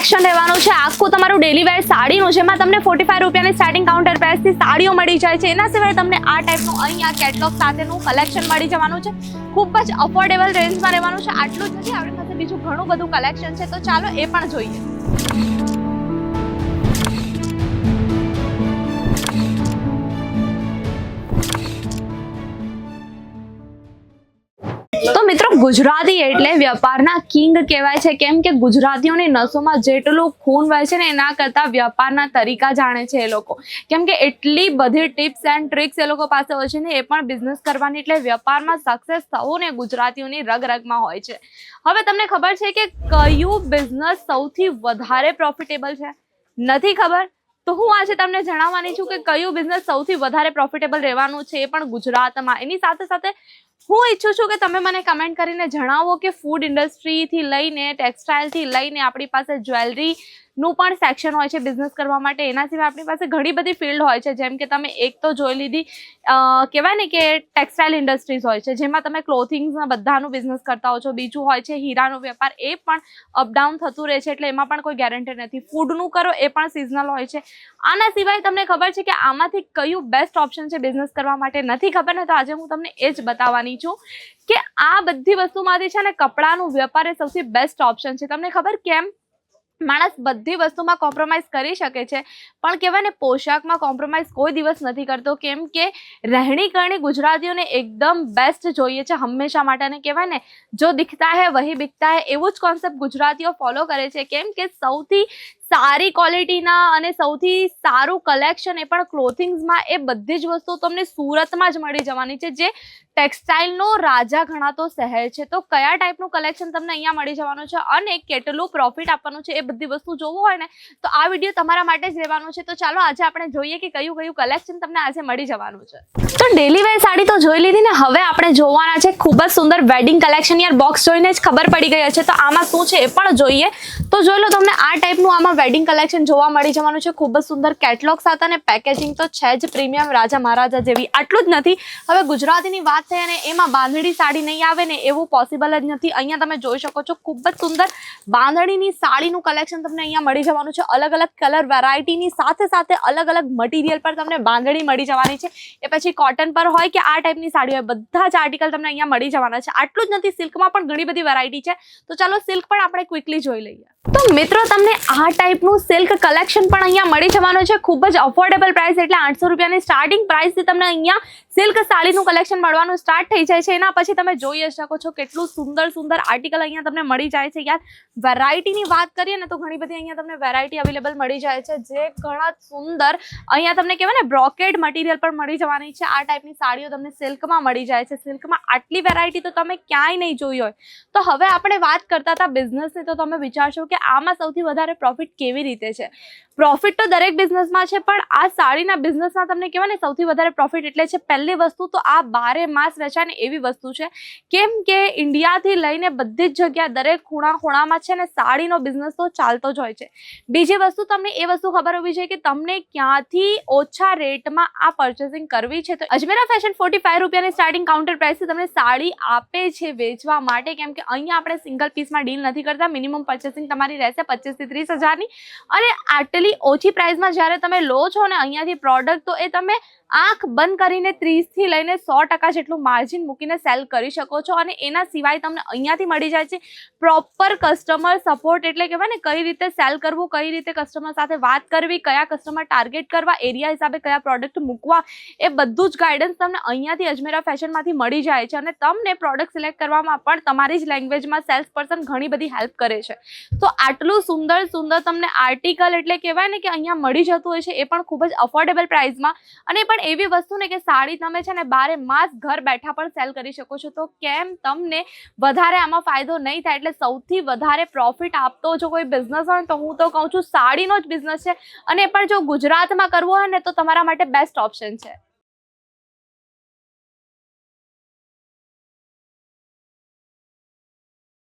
Collection રહેવાનું છે. આખું તમારું ડેલી વેર સાડીનું એમાં તમને ફોર્ટી ફાઈવ રૂપિયાની સ્ટાર્ટિંગ કાઉન્ટર પ્રાઇસથી સાડીઓ મળી જાય છે. એના સિવાય તમને આ ટાઈપનું અહીંયા કેટલોગ સાથેનું કલેક્શન મળી જવાનું છે. ખૂબ જ અફોર્ડેબલ રેન્જમાં રહેવાનું છે. આટલું જ નથી. આપણી પાસે બીજું ઘણું બધું કલેક્શન છે. તો ચાલો એ પણ જોઈએ. ગુજરાતી એટલે વેપારના કિંગ કહેવાય છે. કેમ કે ગુજરાતીઓની નસોમાં જેટલું ખૂન વહે છે ને એના કરતાં વ્યાપારના તરીકા જાણે છે એ લોકો. કેમ કે એટલી બધી ટિપ્સ એન્ડ ટ્રિક્સ એ લોકો પાસે હોય છે ને, એ પણ બિઝનેસ કરવાની એટલે વેપારમાં સક્સેસ થવું ને ગુજરાતીઓની રગ રગમાં હોય છે. હવે તમને ખબર છે કે કયું બિઝનેસ સૌથી વધારે પ્રોફિટેબલ છે? નથી ખબર? તો હું આજે તમને જણાવવાની છું કે કયું બિઝનેસ સૌથી વધારે પ્રોફિટેબલ રહેવાનું છે એ પણ ગુજરાતમાં. એની સાથે સાથે હું ઈચ્છું છું કે તમે મને કમેન્ટ કરીને જણાવો કે ફૂડ ઇન્ડસ્ટ્રીથી લઈને ટેક્સટાઇલથી લઈને આપણી પાસે જ્વેલરીનું પણ સેક્શન હોય છે બિઝનેસ કરવા માટે. એના સિવાય આપણી પાસે ઘણી બધી ફિલ્ડ હોય છે. જેમ કે તમે એક તો જોઈ લીધી કહેવાય ને કે ટેક્સટાઇલ ઇન્ડસ્ટ્રીઝ હોય છે, જેમાં તમે ક્લોથિંગ્સના બધાનું બિઝનેસ કરતા હો છો. બીજું હોય છે હીરાનો વેપાર, એ પણ અપડાઉન થતું રહે છે, એટલે એમાં પણ કોઈ ગેરંટી નથી. ફૂડનું કરો, એ પણ સિઝનલ હોય છે. આના સિવાય તમને ખબર છે કે આમાંથી કયું બેસ્ટ ઓપ્શન છે બિઝનેસ કરવા માટે? નથી ખબર ને તો આજે હું તમને એ જ બતાવવાની છું કે આ બધી વસ્તુમાંથી છે ને કપડાનું વેપાર એ સૌથી બેસ્ટ ઓપ્શન છે. તમને ખબર કેમ? માણસ બધી વસ્તુમાં કોમ્પ્રોમાઇઝ કરી શકે છે, પણ કહેવાય ને પોશાકમાં કોમ્પ્રોમાઇઝ કોઈ દિવસ નથી કરતો. કેમ કે રહેણી કરણી ગુજરાતીઓને એકદમ બેસ્ટ જોઈએ છે હંમેશા માટે. અને કહેવાય ને, જો દિખતા હે, વહી બિકતા હે, એવું જ કોન્સેપ્ટ ગુજરાતીઓ ફોલો કરે છે. કેમ કે સૌથી સારી ક્વોલિટીના અને સૌથી સારું કલેક્શન એ પણ ક્લોથિંગ્સમાં એ બધી જ વસ્તુ તમને સુરતમાં જ મળી જવાની છે, જે ટેક્સટાઇલનો રાજા ગણાતો શહેર છે. તો કયા ટાઈપનું કલેક્શન તમને અહીંયા મળી જવાનું છે અને કેટલું પ્રોફિટ આપવાનું છે એ બધી વસ્તુ જોવું હોય ને, તો આ વીડિયો તમારા માટે જ રહેવાનું છે. તો ચાલો આજે આપણે જોઈએ કે કયું કયું કલેક્શન તમને આજે મળી જવાનું છે. તો ડેલી વેર સાડી તો જોઈ લીધી ને, હવે આપણે જોવાના છે ખૂબ જ સુંદર વેડિંગ કલેક્શન યાર બોક્સ જોઈને જ ખબર પડી ગઈ છે તો આમાં શું છે એ પણ જોઈએ. તો જોઈ લો, તમને આ ટાઈપનું આમાં વેડિંગ કલેક્શન જોવા મળી જવાનું છે. ખૂબ જ સુંદર કેટલોગ સાથે અને પેકેજિંગ તો છે જ પ્રીમિયમ રાજા મહારાજા જેવી. આટલું જ નથી. હવે ગુજરાતીની વાત થઈ અને એમાં બાંધણી સાડી નહીં આવે ને એવું પોસિબલ જ નથી. અહીંયા તમે જોઈ શકો છો, ખૂબ જ સુંદર બાંધણીની સાડીનું કલેક્શન તમને અહીંયા મળી જવાનું છે. અલગ અલગ કલર વેરાયટીની સાથે સાથે અલગ અલગ મટીરિયલ પર તમને બાંધણી મળી જવાની છે. એ પછી કોટન પર હોય કે આ ટાઈપની સાડી હોય, બધા જ આર્ટિકલ તમને અહીંયા મળી જવાના છે. આટલું જ નથી સિલ્કમાં પણ ઘણી બધી વેરાયટી છે. તો ચાલો સિલ્ક પણ આપણે ક્વિકલી જોઈ લઈએ. તો મિત્રો, તમને આ ટાઈપનું સિલ્ક કલેક્શન પણ અહીંયા મળી જવાનું છે. ખૂબ જ અફોર્ડેબલ પ્રાઇસ એટલે આઠસો રૂપિયાની સ્ટાર્ટિંગ પ્રાઇસથી તમને અહીંયા સિલ્ક સાડીનું કલેક્શન મળવાનું સ્ટાર્ટ થઈ જાય છે. એના પછી તમે જોઈ શકો છો કેટલું સુંદર સુંદર આર્ટિકલ અહીંયા તમને મળી જાય છે. યાર વેરાયટીની વાત કરીએ ને તો ઘણી બધી અહીંયા તમને વેરાયટી અવેલેબલ મળી જાય છે. જે ઘણા સુંદર, અહીંયા તમને કહેવાય ને બ્રોકેડ મટીરિયલ પણ મળી જવાની છે. આ ટાઈપની સાડીઓ તમને સિલ્કમાં મળી જાય છે. સિલ્કમાં આટલી વેરાયટી તો તમે ક્યાંય નહીં જોઈ હોય. તો હવે આપણે વાત કરતા હતા બિઝનેસની તો તમે વિચારશો કે આમાં સૌથી વધારે પ્રોફિટ કેવી રીતે છે? પ્રોફિટ તો દરેક બિઝનેસમાં છે, પણ આ સાડીના બિઝનેસમાં તમને કહેવાય ને સૌથી વધારે પ્રોફિટ એટલે છે પહેલી વસ્તુ તો આ બારે માસ વેચાય ને એવી વસ્તુ છે. કેમ કે ઇન્ડિયાથી લઈને બધી જ જગ્યા દરેક ખૂણા ખૂણામાં છે ને સાડીનો બિઝનેસ તો ચાલતો જ હોય છે. બીજી વસ્તુ તમને એ વસ્તુ ખબર હોવી જોઈએ કે તમને ક્યાંથી ઓછા રેટમાં આ પર્ચેસિંગ કરવી છે. તો અજમેરા ફેશન ફોર્ટી ફાઈવ રૂપિયાની સ્ટાર્ટિંગ કાઉન્ટર પ્રાઇસથી તમને સાડી આપે છે વેચવા માટે. કેમ કે અહીંયા આપણે સિંગલ પીસમાં ડીલ નથી કરતા. મિનિમમ પરચેસિંગ તમારી રહેશે પચીસથી ત્રીસ હજારની. અને આટલી ઓછી પ્રાઇસમાં જ્યારે તમે લો છો ને અહીંયાથી પ્રોડક્ટ તો એ તમે આંખ બંધ કરીને ત્રીસથી લઈને સો ટકા જેટલું માર્જિન મૂકીને સેલ કરી શકો છો અને એના સિવાય તમને અહીંયાથી મળી જાય છે પ્રોપર કસ્ટમર સપોર્ટ એટલે કહેવાય ને કઈ રીતે સેલ કરવું, કઈ રીતે કસ્ટમર સાથે વાત કરવી, કયા કસ્ટમર ટાર્ગેટ કરવા એરિયા હિસાબે કયા પ્રોડક્ટ મૂકવા, એ બધું જ ગાઈડન્સ તમને અહીંયાથી અજમેરા ફેશનમાંથી મળી જાય છે અને તમને પ્રોડક્ટ સિલેક્ટ કરવામાં પણ તમારી જ લેંગ્વેજમાં સેલ્સ પર્સન ઘણી બધી હેલ્પ કરે છે. તો આટલું સુંદર સુંદર તમને આર્ટિકલ એટલે કહેવાય ને કે અહીંયા મળી જતું હોય છે એ પણ ખૂબ જ અફોર્ડેબલ પ્રાઇસમાં અને પણ એવી વસ્તુ ને કે સાડી તમે છે ને બારે માસ ઘર બેઠા પણ સેલ કરી શકો છો. તો કેમ તમને વધારે આમાં ફાયદો નહીં થાય? એટલે સૌથી વધારે પ્રોફિટ આપતો જો કોઈ બિઝનેસ હોય તો હું તો કહું છું, સાડીનો જ બિઝનેસ છે. અને એ પણ જો ગુજરાતમાં કરવો હોય ને, તો તમારા માટે બેસ્ટ ઓપ્શન છે.